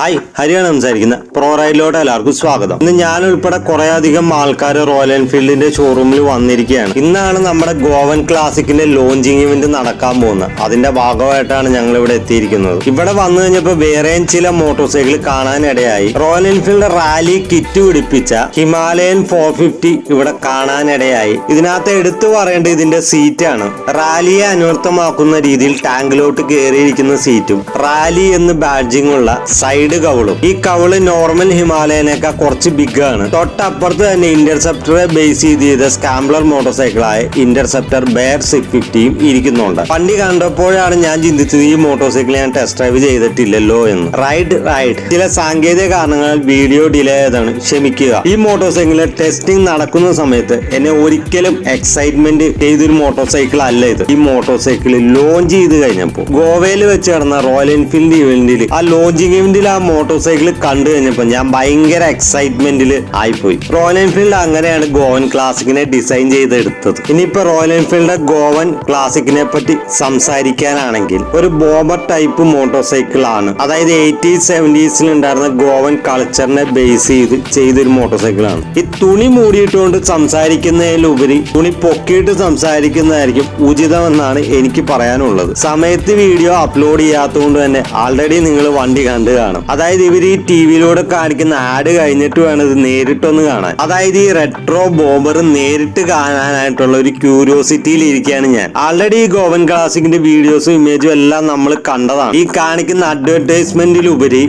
hi ഹരിയാണ് സംസാരിക്കുന്നത് pro റൈഡിലോട്ട് എല്ലാവർക്കും സ്വാഗതം. ഇന്ന് ഞാൻ ഉൾപ്പെടെ അധികം ആൾക്കാർ റോയൽ എൻഫീൽഡിന്റെ ഷോറൂമിൽ വന്നിരിക്കുകയാണ്. ഇന്നാണ് നമ്മുടെ ഗോവൻ ക്ലാസിക്കിന്റെ ലോഞ്ചിങ് ഇവന്റ് നടക്കാൻ പോകുന്നത്. അതിന്റെ ഭാഗമായിട്ടാണ് ഞങ്ങൾ ഇവിടെ എത്തിയിരിക്കുന്നത്. ഇവിടെ വന്നു കഴിഞ്ഞപ്പോൾ വേറെയും ചില മോട്ടോർ സൈക്കിൾ കാണാനിടയായി. റോയൽ എൻഫീൽഡ് റാലി കിറ്റ് പിടിപ്പിച്ച ഹിമാലയൻ ഫോർ ഫിഫ്റ്റി ഇവിടെ കാണാനിടയായി. ഇതിനകത്ത് എടുത്തു പറയേണ്ടത് ഇതിന്റെ സീറ്റാണ് റാലിയെ അനുവർത്തമാക്കുന്ന രീതിയിൽ ടാങ്കിലോട്ട് കയറിയിരിക്കുന്ന സീറ്റും റാലി എന്ന് ബാഡ്ജിംഗ് ഉള്ള സൈഡ് കവളും. ഈ കവൾ നോർമൽ ഹിമാലയനേക്കാൾ കുറച്ച് ബിഗ് ആണ്. തൊട്ടപ്പുറത്ത് തന്നെ ഇന്റർസെപ്റ്ററെ ബേസ് ചെയ്ത് ചെയ്ത സ്കാംബ്ലർ മോട്ടോർ സൈക്കിളായ ഇന്റർസെപ്റ്റർ ബെയർ സിക്സ് ഫിഫ്റ്റിയും ഇരിക്കുന്നുണ്ട്. വണ്ടി കണ്ടപ്പോഴാണ് ഞാൻ ചിന്തിച്ചത് ഈ മോട്ടോർ സൈക്കിൾ ഞാൻ ടെസ്റ്റ് ഡ്രൈവ് ചെയ്തിട്ടില്ലല്ലോ എന്ന്. റൈഡ് റൈഡ് ചില സാങ്കേതിക കാരണങ്ങൾ വീഡിയോ ഡിലേ ആയതാണ്. ക്ഷമിക്കുക. ഈ മോട്ടോർ സൈക്കിളിൽ ടെസ്റ്റിംഗ് നടക്കുന്ന സമയത്ത് എന്നെ ഒരിക്കലും എക്സൈറ്റ്മെന്റ് ചെയ്തൊരു മോട്ടോർ സൈക്കിൾ അല്ല ഇത്. ഈ മോട്ടോർ സൈക്കിൾ ലോഞ്ച് ചെയ്ത് കഴിഞ്ഞപ്പോൾ ഗോവയിൽ വെച്ച് നടന്ന റോയൽ എൻഫീൽഡ് ഇവന്റിൽ ആ ലോഞ്ചിങ് ഇവന്റിൽ ആ മോട്ടോർ സൈക്കിൾ കണ്ടു കഴിഞ്ഞപ്പോൾ ഞാൻ ഭയങ്കര എക്സൈറ്റ്മെന്റിൽ ആയിപ്പോയി. റോയൽ എൻഫീൽഡ് അങ്ങനെയാണ് ഗോവൻ ക്ലാസിക്കിനെ ഡിസൈൻ ചെയ്തെടുത്തത്. ഇനിയിപ്പോ റോയൽ എൻഫീൽഡ് ഗോവൻ ക്ലാസിക്കിനെ പറ്റി സംസാരിക്കാനാണെങ്കിൽ ഒരു ബോബർ ടൈപ്പ് മോട്ടോർ സൈക്കിൾ ആണ്. അതായത് എയ്റ്റീസ് സെവന്റീസിൽ ഉണ്ടായിരുന്ന ഗോവൻ കൾച്ചറിനെ ബേസ് ചെയ്ത് ചെയ്തൊരു മോട്ടോർ സൈക്കിൾ ആണ്. ഈ തുണി മൂടിയിട്ടുകൊണ്ട് സംസാരിക്കുന്നതിലുപരി തുണി പൊക്കിയിട്ട് സംസാരിക്കുന്നതായിരിക്കും ഉചിതമെന്നാണ് എനിക്ക് പറയാനുള്ളത്. സമയത്ത് വീഡിയോ അപ്ലോഡ് ചെയ്യാത്തതുകൊണ്ട് തന്നെ ആൾറെഡി നിങ്ങൾ വണ്ടി കണ്ടു കാണും. അതായത് ഇവർ ഈ ടി വിയിലൂടെ കാണിക്കുന്ന ആഡ് കഴിഞ്ഞിട്ട് വേണം ഇത് നേരിട്ടൊന്ന് കാണാൻ. അതായത് ഈ റെട്രോ ബോംബർ നേരിട്ട് കാണാനായിട്ടുള്ള ഒരു ക്യൂരിയോസിറ്റിയിൽ ഇരിക്കുകയാണ് ഞാൻ. ആൾറെഡി ഈ ഗോവൻ ക്ലാസിക്കിന്റെ വീഡിയോസും ഇമേജും എല്ലാം നമ്മൾ കണ്ടതാണ്. ഈ കാണിക്കുന്ന അഡ്വർടൈസ്മെന്റിലുപരി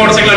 മോട്ടോർസൈക്കിൾ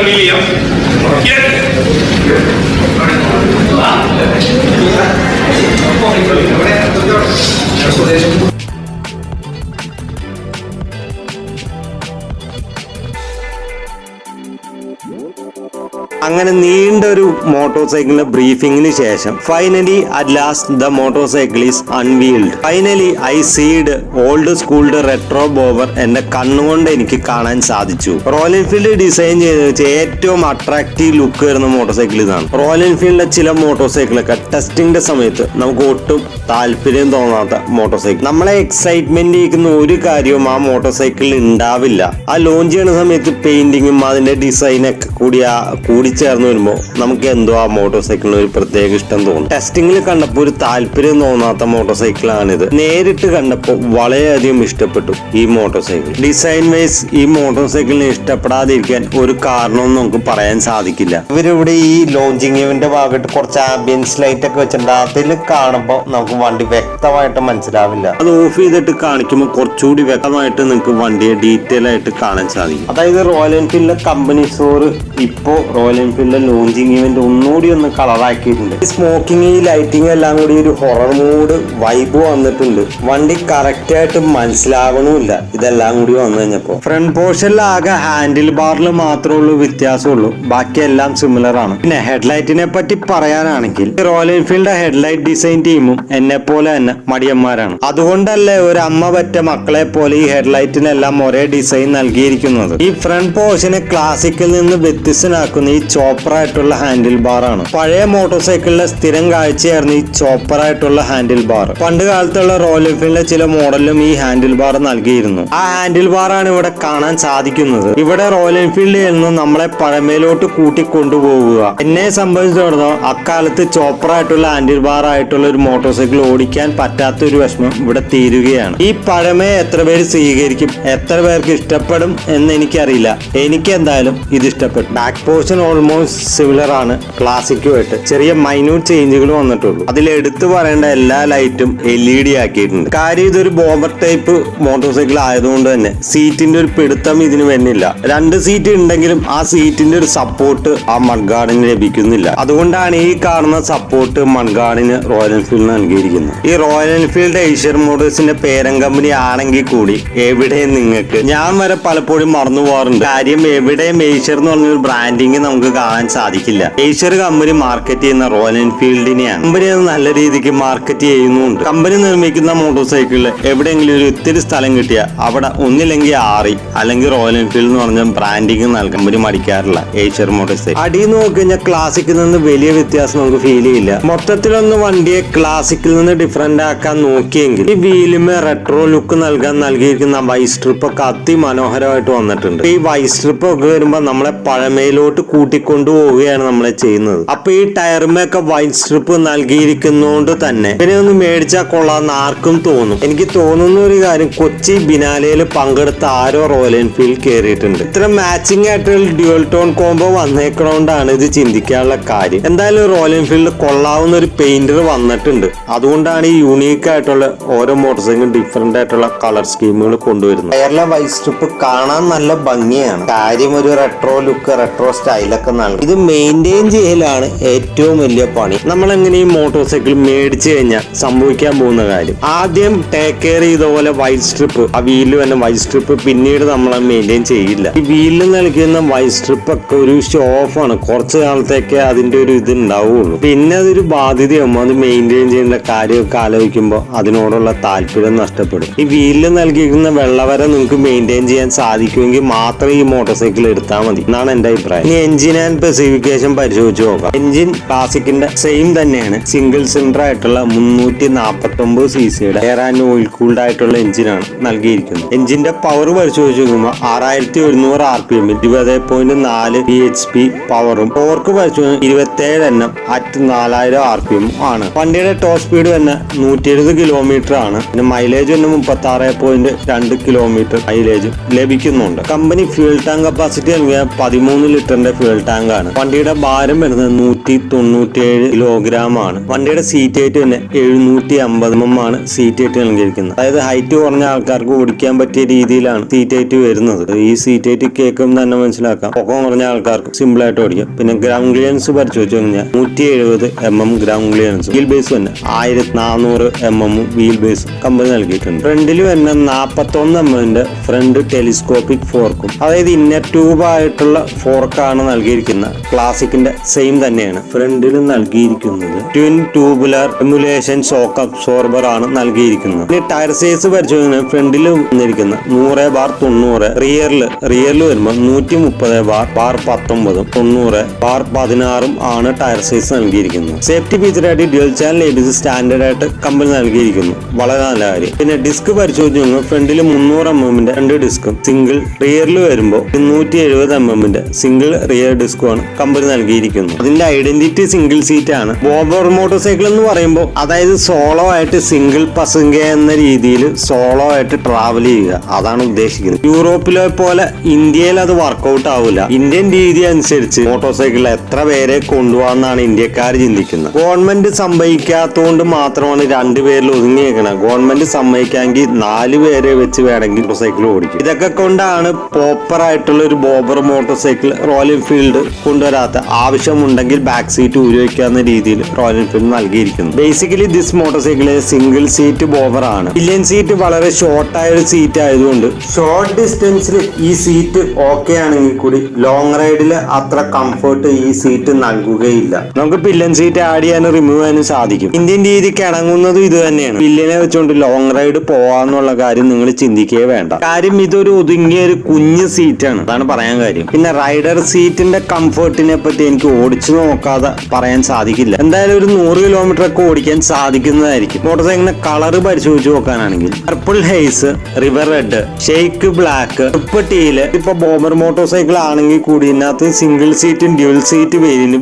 അങ്ങനെ നീണ്ട ഒരു മോട്ടോർ സൈക്കിളിന്റെ ബ്രീഫിംഗിന് ശേഷം finally at last the motor cycle is unveiled finally I see old school retro bobber എന്റെ കണ്ണുകൊണ്ട് എനിക്ക് കാണാൻ സാധിച്ചു. റോയൽ എൻഫീൽഡ് ഡിസൈൻ ചെയ്ത് വെച്ച ഏറ്റവും അട്രാക്റ്റീവ് ലുക്ക് വരുന്ന മോട്ടോർ സൈക്കിൾ ഇതാണ്. റോയൽ എൻഫീൽഡിന്റെ ചില മോട്ടോർ സൈക്കിളൊക്കെ ടെസ്റ്റിംഗിന്റെ സമയത്ത് നമുക്ക് ഒട്ടും താല്പര്യം തോന്നാത്ത മോട്ടോർ സൈക്കിൾ നമ്മളെ എക്സൈറ്റ്മെന്റ് ചെയ്യിക്കുന്ന ഒരു കാര്യവും ആ മോട്ടോർ സൈക്കിളിൽ ഉണ്ടാവില്ല ആ ലോഞ്ച് ചെയ്യുന്ന സമയത്ത് പെയിന്റിങ്ങും അതിന്റെ ഡിസൈനൊക്കെ കൂടി ആ കൂടി ചേർന്ന് വരുമ്പോൾ നമുക്ക് എന്തോ ആ മോട്ടോർ സൈക്കിളിന് ഒരു പ്രത്യേക ഇഷ്ടം തോന്നും. ടെസ്റ്റിംഗിൽ കണ്ടപ്പോൾ ഒരു താല്പര്യം തോന്നാത്ത മോട്ടോർ സൈക്കിളാണിത് നേരിട്ട് കണ്ടപ്പോൾ വളരെയധികം ഇഷ്ടപ്പെട്ടു ഈ മോട്ടോർ സൈക്കിൾ ഡിസൈൻ വൈസ് ഈ മോട്ടോർ സൈക്കിളിനെ ഇഷ്ടപ്പെടാതിരിക്കാൻ ഒരു കാരണവും നമുക്ക് പറയാൻ സാധിക്കില്ല. ഇവരിവിടെ ഈ ലോഞ്ചിങ് ഇവന്റെ ഭാഗത്ത് കുറച്ച് ആംബിയൻസ് ലൈറ്റ് ഒക്കെ വെച്ചിട്ടുണ്ട്. അതിൽ കാണുമ്പോൾ നമുക്ക് വണ്ടി വ്യക്തമായിട്ട് മനസ്സിലാവില്ല. അത് ഓഫ് ചെയ്തിട്ട് കാണിക്കുമ്പോൾ കുറച്ചുകൂടി വ്യക്തമായിട്ട് നിങ്ങൾക്ക് വണ്ടിയെ ഡീറ്റെയിൽ ആയിട്ട് കാണാൻ സാധിക്കും. അതായത് റോയൽ എൻഫീൽഡിലെ കമ്പനി സ്റ്റോർ ഇപ്പോ റോയൽ എൻഫീൽഡിലെ ലോഞ്ചിങ് ഇവന്റ് ഒന്നുകൂടി ഒന്ന് കളറാക്കിയിട്ടുണ്ട് ഈ സ്മോക്കിംഗ് ഈ ലൈറ്റിംഗ് എല്ലാം കൂടി ഒരു ഹൊറർ മൂഡ് വൈബ് വന്നിട്ടുണ്ട്. വണ്ടി കറക്റ്റ് ആയിട്ട് മനസ്സിലാവണമില്ല. ഇതെല്ലാം കൂടി വന്നു കഴിഞ്ഞപ്പോ. ഫ്രണ്ട് പോർഷനിലാകെ ഹാൻഡിൽ ബാറിൽ മാത്രമേ ഉള്ളൂ വ്യത്യാസമുള്ളൂ ബാക്കിയെല്ലാം സിമിലർ ആണ്. പിന്നെ ഹെഡ്ലൈറ്റിനെ പറ്റി പറയാനാണെങ്കിൽ റോയൽ എൻഫീൽഡ് ഹെഡ്ലൈറ്റ് ഡിസൈൻ ടീമും എന്നെ പോലെ തന്നെ മടിയന്മാരാണ്. അതുകൊണ്ടല്ലേ ഒരു അമ്മ പറ്റ മക്കളെ പോലെ ഈ ഹെഡ്ലൈറ്റിനെല്ലാം ഒരേ ഡിസൈൻ നൽകിയിരിക്കുന്നത്. ഈ ഫ്രണ്ട് പോർഷനെ ക്ലാസിക്കിൽ നിന്ന് വ്യത്യസ്തനാക്കുന്ന ഈ ചോപ്പർ ആയിട്ടുള്ള ഹാൻഡിൽ ബാർ ആണ്. പഴയ മോട്ടോർ സൈക്കിളിലെ സ്ഥിരം കാഴ്ചയായിരുന്നു ഈ ചോപ്പർ ആയിട്ടുള്ള ഹാൻഡിൽ ബാർ പണ്ട് കാലത്തുള്ള റോയൽ എൻഫീൽഡിലെ ചില മോഡലിലും ഈ ഹാൻഡിൽ ബാർ നൽകിയിരുന്നു. ആ ഹാൻഡിൽ ബാർ ആണ് ഇവിടെ കാണാൻ സാധിക്കുന്നത്. ഇവിടെ റോയൽ എൻഫീൽഡിൽ നിന്ന് നമ്മളെ പഴമയിലോട്ട് കൂട്ടി കൊണ്ടുപോകുക എന്നെ സംബന്ധിച്ചിടത്തോളം അക്കാലത്ത് ചോപ്പറായിട്ടുള്ള ആൻഡിൽ ബാർ ആയിട്ടുള്ള ഒരു മോട്ടോർ സൈക്കിൾ ഓടിക്കാൻ പറ്റാത്ത ഒരു വിഷമം ഇവിടെ തീരുകയാണ്. ഈ പഴമയെ എത്ര പേര് സ്വീകരിക്കും എത്ര പേർക്ക് ഇഷ്ടപ്പെടും എന്ന് എനിക്കറിയില്ല. എനിക്ക് എന്തായാലും ഇത് ഇഷ്ടപ്പെട്ടു. ബാക്ക് പോർഷൻ ഓൾമോസ്റ്റ് സിമിലർ ആണ് ക്ലാസിക്കുമായിട്ട് ചെറിയ മൈന്യൂട്ട് ചേഞ്ചുകൾ വന്നിട്ടുള്ളൂ. അതിൽ എടുത്തു പറയേണ്ട എല്ലാ ലൈറ്റും എൽ ഇ ഡി ആക്കിയിട്ടുണ്ട്. കാര്യം ഇതൊരു ബോംബർ ടൈപ്പ് മോട്ടോർ സൈക്കിൾ ആയതുകൊണ്ട് തന്നെ സീറ്റിന്റെ ഒരു പിടുത്തം ഇതിന് വരുന്നില്ല. രണ്ട് സീറ്റ് ഉണ്ടെങ്കിലും ആ സീറ്റിന്റെ ഒരു സപ്പോർട്ട് ആ മൺഗാർഡിന് ലഭിക്കുന്നില്ല. അതുകൊണ്ടാണ് ഈ കാണുന്ന സപ്പോർട്ട് മൺഗാർഡിന് റോയൽ എൻഫീൽഡ് നൽകിയിരിക്കുന്നത്. ഈ റോയൽ എൻഫീൽഡ് ഏഷ്യർ മോട്ടോഴ്സിന്റെ പേരൻ കമ്പനി ആണെങ്കിൽ കൂടി എവിടെ നിങ്ങൾക്ക് ഞാൻ വരെ പലപ്പോഴും മറന്നു പോകാറുണ്ട്. കാര്യം എവിടെയും ഏഷ്യർ എന്ന് പറഞ്ഞൊരു ബ്രാൻഡിങ് നമുക്ക് കാണാൻ സാധിക്കില്ല. ഏഷ്യർ കമ്പനി മാർക്കറ്റ് ചെയ്യുന്ന റോയൽ എൻഫീൽഡിനെയാണ് കമ്പനി അത് നല്ല രീതിക്ക് മാർക്കറ്റ് ചെയ്യുന്നുണ്ട് കമ്പനി നിർമ്മിക്കുന്ന മോട്ടോർ സൈക്കിളിൽ എവിടെയെങ്കിലും ഒരു ഇത്തിരി സ്ഥലം കിട്ടിയാൽ അവിടെ ഒന്നില്ലെങ്കിൽ ആറി അല്ലെങ്കിൽ റോയൽ എൻഫീൽഡ് എന്ന് പറഞ്ഞ ബ്രാൻഡിങ് നൽകാൻ കമ്പനി മടിക്കാറില്ല ഏഷ്യർ മോട്ടോർ സൈക്കിൾ അടിയിൽ നോക്കി കഴിഞ്ഞാൽ ക്ലാസിക്കിൽ നിന്ന് വലിയ വ്യത്യാസം നമുക്ക് ഫീൽ ചെയ്യില്ല. മൊത്തത്തിലൊന്ന് വണ്ടിയെ ക്ലാസിക്കിൽ നിന്ന് ഡിഫറെന്റ് ആക്കാൻ നോക്കിയെങ്കിൽ ഈ വീലുമേ റെട്രോ ലുക്ക് നൽകാൻ നൽകിയിരിക്കുന്ന വൈസ് സ്ട്രിപ്പ് ഒക്കെ അതിമനോഹരമായിട്ട് വന്നിട്ടുണ്ട്. ഈ വൈസ് സ്ട്രിപ്പ് ഒക്കെ വരുമ്പോൾ നമ്മളെ പഴമയിലോട്ട് കൂട്ടിക്കൊണ്ടു പോവുകയാണ് നമ്മളെ ചെയ്യുന്നത്. അപ്പൊ ഈ ടയറുമൊക്കെ വൈറ്റ് സ്ട്രിപ്പ് നൽകിയിരിക്കുന്നതുകൊണ്ട് തന്നെ ഇതിനെ ഒന്ന് മേടിച്ചാൽ കൊള്ളാന്ന് ആർക്കും തോന്നും. എനിക്ക് തോന്നുന്ന ഒരു കാര്യം കൊച്ചി ബിനാലയിൽ പങ്കെടുത്ത ആരോ റോയൽ എൻഫീൽഡ് കയറിയിട്ടുണ്ട് ഇത്ര മാച്ചിങ് ആയിട്ടുള്ള ഡ്യുവൽ ടോൺ കോംബോ വന്നേക്കണോണ്ടാണ് ഇത് ചിന്തിക്കാനുള്ള കാര്യം. എന്തായാലും റോയൽ എൻഫീൽഡ് കൊള്ളാവുന്ന ഒരു പെയിന്റർ വന്നിട്ടുണ്ട്. അതുകൊണ്ടാണ് ഈ യൂണീക്ക് ആയിട്ടുള്ള ഓരോ മോട്ടോർ സൈക്കിളും ഡിഫറെന്റ് ആയിട്ടുള്ള കളർ സ്കീമുകൾ കൊണ്ടുവരുന്നത്. കേരള വൈറ്റ് സ്ട്രിപ്പ് കാണാൻ നല്ല ഭംഗിയാണ്. കാര്യം ഒരു റെട്രോ ലുക്ക് റെട്രോ സ്റ്റൈലൊക്കെ നൽകും. ഇത് മെയിന്റെയിൻ ചെയ്യലാണ് ഏറ്റവും വലിയ പണി. നമ്മൾ എങ്ങനെ ഈ മോട്ടോർ സൈക്കിൾ മേടിച്ചു കഴിഞ്ഞാൽ സംഭവിക്കാൻ പോകുന്ന കാര്യം. ആദ്യം ടേക്ക് കെയർ ചെയ്ത പോലെ വൈറ്റ് സ്ട്രിപ്പ് ആ വീലിൽ വന്ന വൈറ്റ് സ്ട്രിപ്പ് പിന്നീട് നമ്മൾ മെയിന്റെയിൻ ചെയ്യില്ല. ഈ വീലിൽ നൽകുന്ന വൈറ്റ് സ്ട്രിപ്പ് ഒക്കെ ഒരു ഷോ ഓഫ് ആണ്. കുറച്ച് കാലത്തേക്ക് അതിന്റെ ഒരു ഇത് ഉണ്ടാവുള്ളൂ. പിന്നെ അതൊരു ബാധ്യതയാകുമ്പോൾ അത് മെയിന്റെയിൻ ചെയ്യേണ്ട കാര്യമൊക്കെ ആലോചിക്കുമ്പോൾ അതിനോടുള്ള താല്പര്യം നഷ്ടപ്പെടും. ഈ വീലിൽ നൽകിയിരിക്കുന്ന വെള്ളവര നിങ്ങൾക്ക് മെയിന്റെയിൻ ചെയ്യാൻ സാധിക്കുമെങ്കിൽ മാത്രം ഈ മോട്ടോർ സൈക്കിൾ എടുത്താൽ മതി. എന്നാണ് എന്റെ അഭിപ്രായം. ഇനി എഞ്ചിൻ ആൻഡ് സ്പെസിഫിക്കേഷൻ പരിശോധിച്ച് നോക്കാം. എഞ്ചിൻ ക്ലാസിക്കിന്റെ സെയിം തന്നെയാണ്. സിംഗിൾ സിലിണ്ടർ ആയിട്ടുള്ള മുന്നൂറ്റി നാൽപ്പത്തി ഒമ്പത് സി സിയുടെ എയർ ആൻഡ് ഓയിൽ കൂൾഡ് ആയിട്ടുള്ള എഞ്ചിനാണ് നൽകിയിരിക്കുന്നത്. എഞ്ചിന്റെ പവർ പരിശോധിച്ച് നോക്കുമ്പോൾ ആറായിരത്തി ഒരുന്നൂറ് ആർ പി എമ്മിൽ ഇരുപത് പോയിന്റ് നാല് ബി എച്ച് പി പവറും ടോർക്ക് പരിശോധിച്ച് ഇരുപത്തേഴ് എണ്ണം അറ്റ് നാലായിരം ആർ പി എം ആണ്. വണ്ടിയുടെ ടോപ്പ് സ്പീഡ് തന്നെ നൂറ്റി എഴുപത് കിലോമീറ്റർ ആണ്. പിന്നെ മൈലേജ് തന്നെ മുപ്പത്തി ആറ് പോയിന്റ് രണ്ട് കിലോമീറ്റർ മൈലേജ് ലഭിക്കുന്നുണ്ട്. കമ്പനി ഫ്യൂൽ ടാങ്ക് കപ്പാസിറ്റി നൽകിയ പതിമൂന്ന് ലിറ്ററിന്റെ ഫ്യൂൽ ടാങ്ക് ആണ്. വണ്ടിയുടെ ഭാരം വരുന്നത് നൂറ്റി തൊണ്ണൂറ്റിയേഴ് കിലോഗ്രാം ആണ്. വണ്ടിയുടെ സീറ്റ് ഹൈറ്റ് തന്നെ എഴുന്നൂറ്റി അമ്പത് എം ആണ് സീറ്റ് ഹൈറ്റ് നൽകിയിരിക്കുന്നത്. അതായത് ഹൈറ്റ് കുറഞ്ഞ ആൾക്കാർക്ക് ഓടിക്കാൻ പറ്റിയ രീതിയിലാണ് സീറ്റ് ഹൈറ്റ് വരുന്നത്. ഈ സീറ്റ് കേൾക്കും തന്നെ മനസ്സിലാക്കാം. പൊക്കം കുറഞ്ഞ ആൾക്കാർക്ക് സിമ്പിൾ ആയിട്ട് ഓടിക്കാം. പിന്നെ ഗ്രൗണ്ട് ക്ലിയറൻസ് പരിശോധിച്ചു കഴിഞ്ഞാൽ നൂറ്റി എഴുപത് M M ground clearance wheel base തന്നെ. ആയിരത്തി നാനൂറ് M M wheel base company നൽകിയിട്ടുണ്ട്. ഫ്രണ്ടിൽ തന്നെ നാൽപ്പത്തൊന്ന് എം എമ്മിന്റെ ഫ്രണ്ട് ടെലിസ്കോപ്പിക് ഫോർക്കും അതായത് ഇന്നർ ട്യൂബ് ആയിട്ടുള്ള ഫോർക്കാണ് നൽകിയിരിക്കുന്നത് ക്ലാസിക്കിന്റെ സെയിം തന്നെയാണ് ഫ്രണ്ടിൽ നൽകിയിരിക്കുന്നത്. Twin tubular emulation shock absorber ആണ് നൽകിയിരിക്കുന്നത്. ടയർ സൈസ് പരിശോധന ഫ്രണ്ടിൽ വന്നിരിക്കുന്ന നൂറ് ബാർ തൊണ്ണൂറ് റിയറിൽ റിയറിൽ വരുമ്പോൾ നൂറ്റി മുപ്പത് ബാർ ബാർ പത്തൊമ്പതും തൊണ്ണൂറ് ബാർ പതിനാറും ആണ് ടയർ സൈസ് നൽകിയിരിക്കുന്നത്. സേഫ്റ്റി ഫീച്ചറായിട്ട് ഡ്യുവൽ ചാനൽ എ സ്റ്റാൻഡേർഡ് ആയിട്ട് കമ്പനി നൽകിയിരിക്കുന്നു. വളരെ നല്ല കാര്യം. പിന്നെ ഡിസ്ക് പരിശോധിച്ച് നോക്കുമ്പോൾ ഫ്രണ്ടിൽ മുന്നൂറ് എം എമ്മിന്റെ രണ്ട് ഡിസ്കും സിംഗിൾ റിയറിൽ വരുമ്പോൾ ഇരുന്നൂറ്റി എഴുപത് എം എമ്മിന്റെ സിംഗിൾ റിയർ ഡിസ്കുമാണ് കമ്പനി നൽകിയിരിക്കുന്നത്. അതിന്റെ ഐഡന്റിറ്റി സിംഗിൾ സീറ്റ് ആണ്. ബോബർ മോട്ടോർ സൈക്കിൾ എന്ന് പറയുമ്പോൾ അതായത് സോളോ ആയിട്ട് സിംഗിൾ പസംഗ എന്ന രീതിയിൽ സോളോ ആയിട്ട് ട്രാവൽ ചെയ്യുക. അതാണ് ഉദ്ദേശിക്കുന്നത്. യൂറോപ്പിലെ പോലെ ഇന്ത്യയിൽ അത് വർക്കൗട്ട് ആവില്ല ഇന്ത്യൻ രീതി അനുസരിച്ച് മോട്ടോർ സൈക്കിൾ എത്ര പേരെ കൊണ്ടുപോകാന്നാണ് ഇന്ത്യക്കാർ ചിന്തിക്കുന്നത്. ഗവൺമെന്റ് സംഭവിക്കാത്തതുകൊണ്ട് മാത്രമാണ് രണ്ടുപേരിൽ ഒതുങ്ങിയേക്കണം. ഗവൺമെന്റ് സമ്മതിക്കാമെങ്കിൽ നാല് പേരെ വെച്ച് വേണമെങ്കിൽ മോട്ടോർ സൈക്കിൾ ഓടിക്കും. ഇതൊക്കെ കൊണ്ടാണ് പോപ്പർ ആയിട്ടുള്ള ഒരു bobber motor cycle Royal Enfield കൊണ്ടുവരാത്ത ആവശ്യമുണ്ടെങ്കിൽ ബാക്ക് സീറ്റ് ഉപയോഗിക്കാവുന്ന രീതിയിൽ റോയൽ എൻഫീൽഡ് നൽകിയിരിക്കുന്നു basically this motor cycle single seat bobber ആണ്. ഇല്ലിയൻ സീറ്റ് വളരെ ഷോർട്ട് ആയ ഒരു സീറ്റ് ആയതുകൊണ്ട് ഷോർട്ട് ഡിസ്റ്റൻസിൽ ഈ സീറ്റ് ഓക്കെ ആണെങ്കിൽ കൂടി ലോങ് റൈഡിൽ അത്ര കംഫർട്ട് ഈ സീറ്റ് നൽകുകയില്ല. നമുക്ക് പില്ലൻ സീറ്റ് ആഡ് ചെയ്യാനും റിമൂവ് ചെയ്യാനും സാധിക്കും. ഇന്ത്യൻ രീതിക്ക് ഇണങ്ങുന്നതും ഇത് തന്നെയാണ്. പില്ലിനെ വെച്ചുകൊണ്ട് ലോങ് റൈഡ് പോവാന്നുള്ള കാര്യം നിങ്ങൾ ചിന്തിക്കുകയേ വേണ്ട. കാര്യം ഇതൊരു ഒതുങ്ങിയ ഒരു കുഞ്ഞ് സീറ്റാണ് അതാണ് പറയാൻ കാര്യം. പിന്നെ റൈഡർ സീറ്റിന്റെ കംഫർട്ടിനെ പറ്റി എനിക്ക് ഓടിച്ചു നോക്കാതെ പറയാൻ സാധിക്കില്ല. എന്തായാലും ഒരു നൂറ് കിലോമീറ്റർ ഒക്കെ ഓടിക്കാൻ സാധിക്കുന്നതായിരിക്കും. മോട്ടോർ സൈക്കിളിന്റെ കളർ പരിശോധിച്ച് നോക്കാനാണെങ്കിൽ purple haze river red shake black teal ഇപ്പൊ ബോമർ മോട്ടോർ സൈക്കിൾ ആണെങ്കിൽ കൂടി ഇതിനകത്ത് സിംഗിൾ സീറ്റും ഡ്യുവൽ സീറ്റ്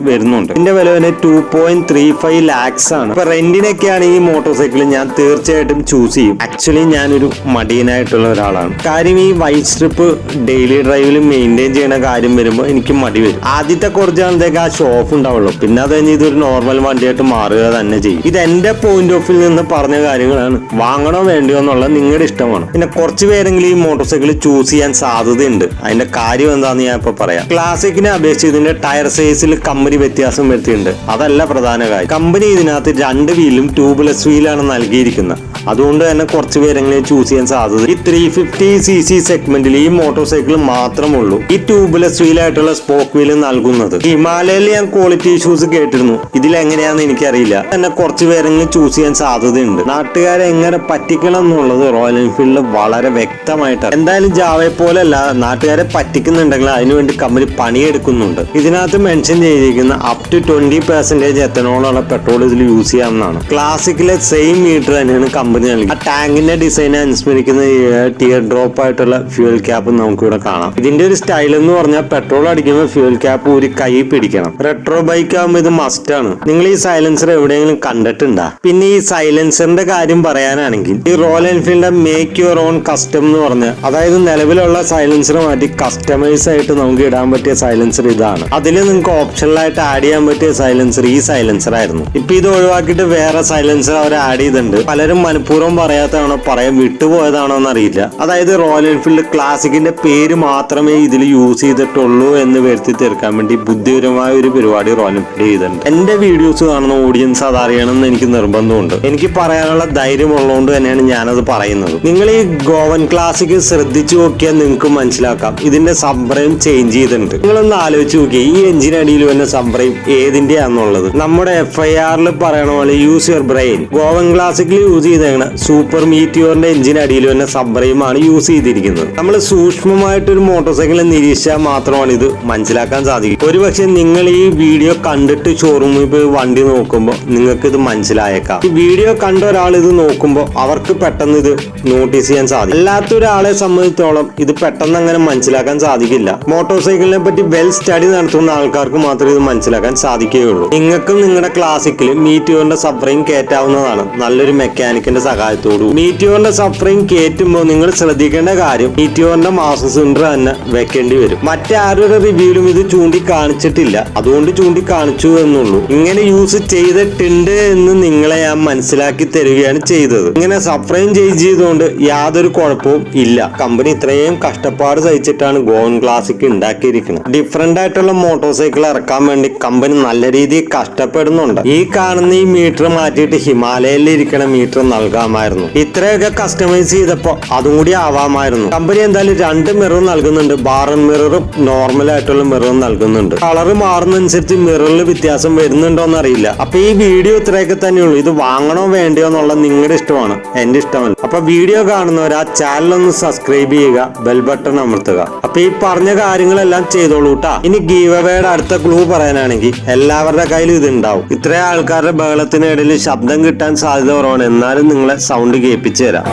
വരുന്നുണ്ട്. ഇതിന്റെ വില തന്നെ two point three five lakhs ആണ്. ഇപ്പൊ റെന്റിനൊക്കെയാണ് ഈ മോട്ടോർ സൈക്കിൾ ഞാൻ തീർച്ചയായിട്ടും ചൂസ് ചെയ്യും. ആക്ച്വലി ഞാനൊരു മടിയനായിട്ടുള്ള ഒരാളാണ്. കാര്യം ഈ വൈറ്റ് സ്ട്രിപ്പ് ഡെയിലി ഡ്രൈവിൽ മെയിന്റെയിൻ ചെയ്യുന്ന കാര്യം വരുമ്പോൾ എനിക്ക് മടി വരും. ആദ്യത്തെ കുറച്ച് നാളത്തേക്ക് ആ ഷോപ്പ് ഉണ്ടാവുള്ളൂ. പിന്നെ അത് കഴിഞ്ഞ് ഇതൊരു നോർമൽ വണ്ടിയായിട്ട് മാറുക തന്നെ ചെയ്യും. ഇത് എന്റെ പോയിന്റ് ഓഫ് വ്യൂ നിന്ന് പറഞ്ഞ കാര്യങ്ങളാണ്. വാങ്ങണോ വേണ്ടിയോ എന്നുള്ള നിങ്ങളുടെ ഇഷ്ടമാണ്. പിന്നെ കുറച്ച് പേരെങ്കിലും ഈ മോട്ടോർ സൈക്കിൾ ചൂസ് ചെയ്യാൻ സാധ്യതയുണ്ട്. അതിന്റെ കാര്യം എന്താണെന്ന് ഞാൻ ഇപ്പൊ പറയാം. ക്ലാസിക്കിനെ അപേക്ഷിച്ച് ഇതിന്റെ ടയർ സൈസിൽ കമ്പനി വ്യത്യാസം വരുത്തിയിട്ടുണ്ട്. അതല്ല പ്രധാന കാര്യം. കമ്പനി ഇതിനകത്ത് രണ്ട് വീലും ട്യൂബ്ലെസ് വീലാണ് നൽകിയിരിക്കുന്നത്. അതുകൊണ്ട് തന്നെ കുറച്ച് പേരെങ്കിലും ചൂസ് ചെയ്യാൻ സാധ്യത. ഈ ത്രീ ഫിഫ്റ്റി സി സി സെഗ്മെന്റിൽ ഈ മോട്ടോർ സൈക്കിൾ മാത്രമുള്ളൂ ഈ ട്യൂബ്ലെസ് വീലായിട്ടുള്ള സ്പോക്ക് വീൽ നൽകുന്നത്. ഹിമാലയയിൽ ഞാൻ ക്വാളിറ്റി ഇഷ്യൂസ് കേട്ടിരുന്നു. ഇതിൽ എങ്ങനെയാണെന്ന് എനിക്കറിയില്ല. തന്നെ കുറച്ച് പേരെങ്കിലും ചൂസ് ചെയ്യാൻ സാധ്യതയുണ്ട്. നാട്ടുകാരെ എങ്ങനെ പറ്റിക്കണം എന്നുള്ളത് റോയൽ എൻഫീൽഡിൽ വളരെ വ്യക്തമായിട്ട് എന്തായാലും ജാവയെ പോലെയല്ല നാട്ടുകാരെ പറ്റിക്കുന്നുണ്ടെങ്കിൽ അതിനുവേണ്ടി കമ്പനി പണിയെടുക്കുന്നുണ്ട്. ഇതിനകത്ത് മെൻഷൻ ചെയ്തിരിക്കുന്ന അപ് ടു ട്വന്റി പെർസെന്റേജ് എത്തനോളുള്ള പെട്രോൾ ഇതിൽ യൂസ് ചെയ്യാവുന്നതാണ്. ക്ലാസിക്കിലെ സെയിം മീറ്റർ തന്നെയാണ് കമ്പനി നൽകി. ആ ടാങ്കിന്റെ ഡിസൈൻ അനുസ്മരിക്കുന്ന ടിയർ ഡ്രോപ്പ് ആയിട്ടുള്ള ഫ്യൂൽ ക്യാപ്പ് നമുക്ക് ഇവിടെ കാണാം. ഇതിന്റെ ഒരു സ്റ്റൈൽ എന്ന് പറഞ്ഞാൽ പെട്രോൾ അടിക്കുമ്പോൾ ഫ്യൂൽ ക്യാപ്പ് ഒരു കൈ പിടിക്കണം. റെട്രോ ബൈക്ക് ആകുമ്പോൾ ഇത് മസ്റ്റ് ആണ്. നിങ്ങൾ ഈ സൈലൻസർ എവിടെയെങ്കിലും കണ്ടിട്ടുണ്ടാ? പിന്നെ ഈ സൈലൻസറിന്റെ കാര്യം പറയാനാണെങ്കിൽ ഈ റോയൽ എൻഫീൽഡിന്റെ മേക്ക് യുവർ ഓൺ കസ്റ്റം എന്ന് പറഞ്ഞ. അതായത് നിലവിലുള്ള സൈലൻസർ മാറ്റി കസ്റ്റമൈസ് ആയിട്ട് നമുക്ക് ഇടാൻ പറ്റിയ സൈലൻസർ ഇതാണ്. അതിൽ നിങ്ങൾക്ക് ഓപ്ഷണലായിട്ട് ആഡ് ചെയ്യാൻ പറ്റിയ സൈലൻസർ ഈ സൈലൻസർ ആയിരുന്നു. ഇപ്പൊ ഇത് ഒഴിവാക്കിയിട്ട് വേറെ സൈലൻസർ അവർ ആഡ് ചെയ്തിട്ടുണ്ട്. പലരും മനഃപൂർവം പറയാത്തതാണോ പറയാൻ വിട്ടുപോയതാണോ എന്നറിയില്ല. അതായത് റോയൽ എൻഫീൽഡ് ക്ലാസിക്കിന്റെ പേര് മാത്രമേ ഇതിൽ യൂസ് ചെയ്തിട്ടുള്ളൂ എന്ന് വരുത്തി തീർക്കാൻ വേണ്ടി ബുദ്ധിപരമായ ഒരു പരിപാടി റോയൽ എൻഫീൽഡ് ചെയ്തിട്ടുണ്ട്. എന്റെ വീഡിയോസ് കാണുന്ന ഓഡിയൻസ് അത് അറിയണമെന്ന് എനിക്ക് നിർബന്ധമുണ്ട്. എനിക്ക് പറയാനുള്ള ധൈര്യം ഉള്ളതുകൊണ്ട് തന്നെയാണ് ഞാനത് പറയുന്നത്. നിങ്ങൾ ഈ ഗോവൻ ക്ലാസിക് ശ്രദ്ധിച്ചു നോക്കിയാൽ നിങ്ങൾക്ക് മനസ്സിലാക്കാം. ഇതിന്റെ സംഭരം ചേഞ്ച് ചെയ്തിട്ടുണ്ട്. നിങ്ങളൊന്ന് ആലോചിച്ച് നോക്കി ഈ എഞ്ചിൻ അടിയിൽ വന്ന ഏതിന്റെ ആണെന്നുള്ളത് നമ്മുടെ എഫ് ഐ ആറിൽ പറയണ പോലെ യൂസ് യുവർ ബ്രെയിൻ ഗോവൻ ക്ലാസിക്കിൽ യൂസ് ചെയ്തേക്കണ സൂപ്പർ മീറ്റിയോറിന്റെ എഞ്ചിൻ അടിയിൽ വന്ന സംഭരയുമാണ് യൂസ് ചെയ്തിരിക്കുന്നത്. നമ്മൾ സൂക്ഷ്മമായിട്ട് ഒരു മോട്ടോർ സൈക്കിൾ നിരീക്ഷിച്ചാൽ മാത്രമാണ് ഇത് മനസ്സിലാക്കാൻ സാധിക്കും. ഒരുപക്ഷെ നിങ്ങൾ ഈ വീഡിയോ കണ്ടിട്ട് ഷോറൂമിൽ പോയി വണ്ടി നോക്കുമ്പോൾ നിങ്ങൾക്ക് ഇത് മനസ്സിലായേക്കാം. ഈ വീഡിയോ കണ്ട ഒരാൾ ഇത് നോക്കുമ്പോൾ അവർക്ക് പെട്ടെന്ന് ഇത് നോട്ടീസ് ചെയ്യാൻ സാധിക്കും. അല്ലാത്ത ഒരാളെ സംബന്ധിച്ചോളം ഇത് പെട്ടെന്ന് അങ്ങനെ മനസ്സിലാക്കാൻ സാധിക്കില്ല. മോട്ടോർ സൈക്കിളിനെ പറ്റി വെൽ സ്റ്റഡി നടത്തുന്ന ആൾക്കാർക്ക് മാത്രമേ ഇത് മനസ്സിലാക്കാൻ സാധിക്കുകയുള്ളൂ. നിങ്ങൾക്കും നിങ്ങളുടെ ക്ലാസിക്കിൽ മീറ്റിയോറിന്റെ സഫറിങ് കയറ്റാവുന്നതാണ് നല്ലൊരു മെക്കാനിക്കിന്റെ സഹായത്തോടു മീറ്റിയോറിന്റെ സഫറിങ് കയറ്റുമ്പോൾ നിങ്ങൾ ശ്രദ്ധിക്കേണ്ട കാര്യം മീറ്റിയോറിന്റെ മാസ്റ്റർ സിലിണ്ടർ തന്നെ വെക്കേണ്ടി വരും. മറ്റാരുടെ റിവ്യൂലും ഇത് ചൂണ്ടിക്കാണിച്ചിട്ടില്ല. അതുകൊണ്ട് ചൂണ്ടിക്കാണിച്ചു എന്നുള്ളൂ. ഇങ്ങനെ യൂസ് ചെയ്തിട്ടുണ്ട് എന്ന് നിങ്ങളെ ഞാൻ മനസ്സിലാക്കി തരികയാണ് ചെയ്തത്. ഇങ്ങനെ സഫറിങ് ചെയ്ത് ചെയ്തുകൊണ്ട് യാതൊരു കുഴപ്പവും ഇല്ല. കമ്പനി ഇത്രയും കഷ്ടപ്പാട് സഹിച്ചിട്ടാണ് ഗോവൻ ക്ലാസിക് ഉണ്ടാക്കിയിരിക്കുന്നത്. ഡിഫറെന്റ് ആയിട്ടുള്ള മോട്ടോർ സൈക്കിൾ ഇറക്കാൻ വേണ്ടി കമ്പനി നല്ല രീതിയിൽ കഷ്ടപ്പെടുന്നുണ്ട്. ഈ കാണുന്ന ഈ മീറ്റർ മാറ്റിയിട്ട് ഹിമാലയയിൽ ഇരിക്കണ മീറ്റർ നൽകാമായിരുന്നു. ഇത്രയൊക്കെ കസ്റ്റമൈസ് ചെയ്തപ്പോൾ അതും കൂടി ആവാമായിരുന്നു. കമ്പനി എന്തായാലും രണ്ട് മിറർ നൽകുന്നുണ്ട്. ബാറൻ മിററും നോർമൽ ആയിട്ടുള്ള മിററും നൽകുന്നുണ്ട്. കളർ മാറുന്നതനുസരിച്ച് മിററിൽ വ്യത്യാസം വരുന്നുണ്ടോ എന്നറിയില്ല. അപ്പൊ ഈ വീഡിയോ ഇത്രയൊക്കെ തന്നെയുള്ളൂ. ഇത് വാങ്ങണോ വേണ്ടയോ എന്നുള്ള നിങ്ങളുടെ ഇഷ്ടമാണ്. എന്റെ ഇഷ്ടമല്ല. അപ്പൊ വീഡിയോ കാണുന്നവർ ആ ചാനൽ ഒന്ന് സബ്സ്ക്രൈബ് ചെയ്യുക ബെൽ ബട്ടൺ അമർത്തുക. അപ്പൊ ഈ പറഞ്ഞ കാര്യങ്ങളെല്ലാം ചെയ്തോളൂ കേട്ടാ ഇനി ഗീവ് അവയുടെ അടുത്ത ക്ലൂ പറയാനാണെങ്കിൽ എല്ലാവരുടെ കയ്യിലും ഇത് ഉണ്ടാവും ഇത്രയും ആൾക്കാരുടെ ബഹളത്തിനിടയിൽ ശബ്ദം കിട്ടാൻ സാധ്യത കുറവാണ്. എന്നാലും നിങ്ങളെ സൗണ്ട് കേൾപ്പിച്ചു തരാം.